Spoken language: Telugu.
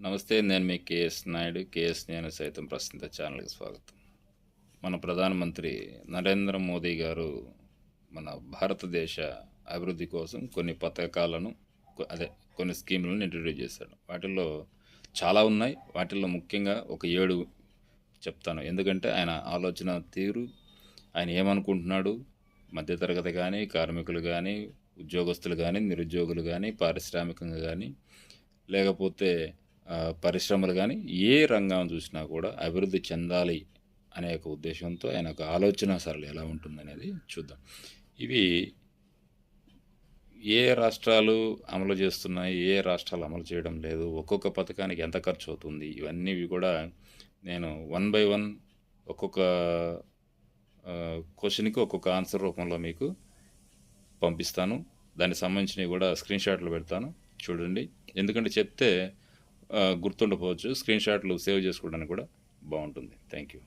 నమస్తే నేను మీ కేఎస్ నాయుడు. కేఎస్ నేను సైతం ప్రస్తుత ఛానల్కి స్వాగతం. మన ప్రధానమంత్రి నరేంద్ర మోదీ గారు మన భారతదేశ అభివృద్ధి కోసం కొన్ని పథకాలను అదే కొన్ని స్కీములను ఇంట్రడ్యూస్ చేశాడు. వాటిల్లో చాలా ఉన్నాయి. వాటిల్లో ముఖ్యంగా ఒక ఏడు చెప్తాను. ఎందుకంటే ఆయన ఆలోచన తీరు ఆయన ఏమనుకుంటున్నాడు? మధ్యతరగతి కానీ కార్మికులు కానీ ఉద్యోగస్తులు కానీ నిరుద్యోగులు కానీ పారిశ్రామికంగా కానీ లేకపోతే పరిశ్రమలు కానీ ఏ రంగం చూసినా కూడా అభివృద్ధి చెందాలి అనే ఒక ఉద్దేశంతో ఆయన ఒక ఆలోచన సరళి ఎలా ఉంటుందనేది చూద్దాం. ఇవి ఏ రాష్ట్రాలు అమలు చేస్తున్నాయి ఏ రాష్ట్రాలు అమలు చేయడం లేదు ఒక్కొక్క పథకానికి ఎంత ఖర్చు అవుతుంది ఇవన్నీ కూడా నేను వన్ బై వన్ ఒక్కొక్క క్వశ్చన్కి ఒక్కొక్క ఆన్సర్ రూపంలో మీకు పంపిస్తాను. దానికి సంబంధించినవి కూడా స్క్రీన్ షాట్లు పెడతాను. చూడండి. ఎందుకంటే చెప్తే గుర్తుండకపోవచ్చు స్క్రీన్ షాట్లు సేవ్ చేసుకోవడానికి కూడా బాగుంటుంది. Thank you